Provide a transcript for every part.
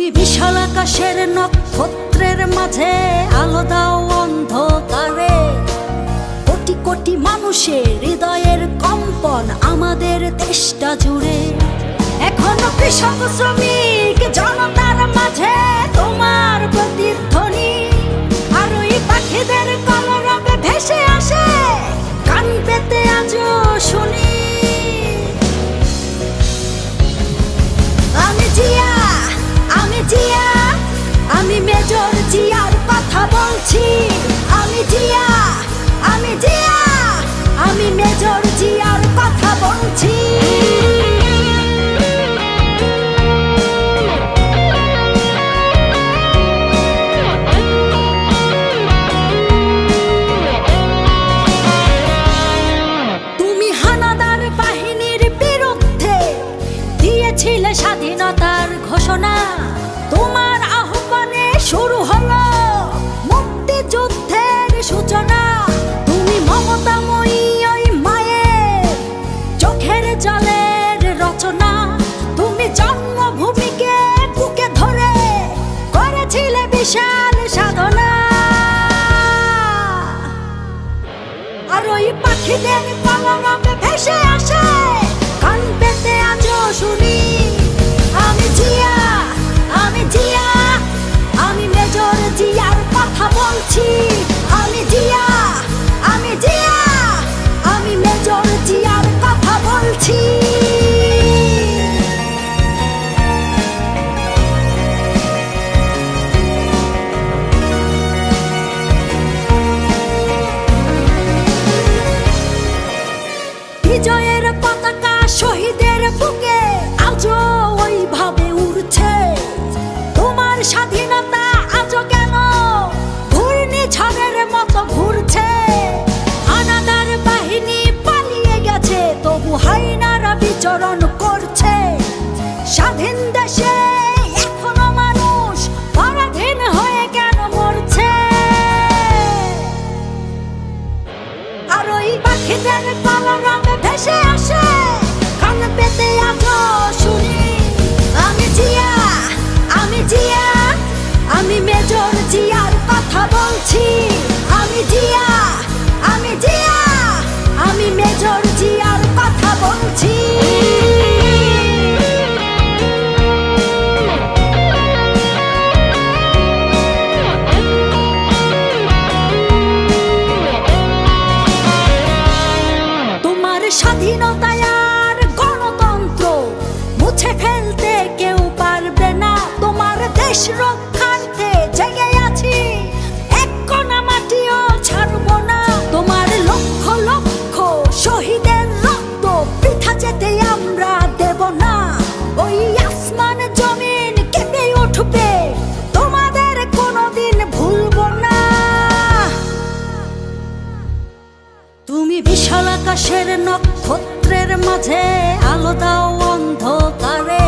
আকাশের নক্ষত্রের মাঝে আলো দাও অন্ধকারে। কোটি কোটি মানুষের হৃদয়ের কম্পন আমাদের দেশটা জুড়ে। এখনও কৃষক, শ্রমিক, জনতার মাঝে তোমার প্রতিধ্বনি। আর ওই পাখিদের কলরবে ভেসে আসে কান পেতে আজও শুনি। বলছি আমি জিয়া আমি জিয়া আমি মেজর জিয়ার কথা বলছি। তুমি ওই পাখিদের কলরবে ভেসে বিচরণ করছে। স্বাধীন দেশে আর ওই ভেসে আসে, কান পেতে আমি জিয়া আমি জিয়া, আমি মেজর জিয়ার কথা বলছি। আসমান নক্ষত্রের মাঝে আলো অন্ধকারে।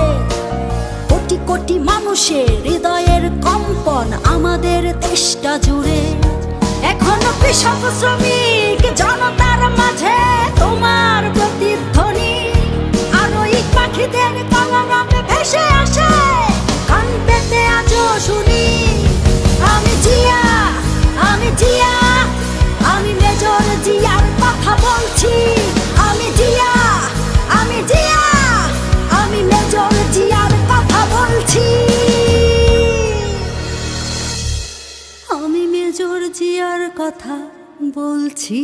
কোটি কোটি মানুষের হৃদয়ের কম্পন আমাদের দেশটা জুড়ে। এখনও কৃষক শ্রমিক জনতার মাঝে তোমার কথা বলছি।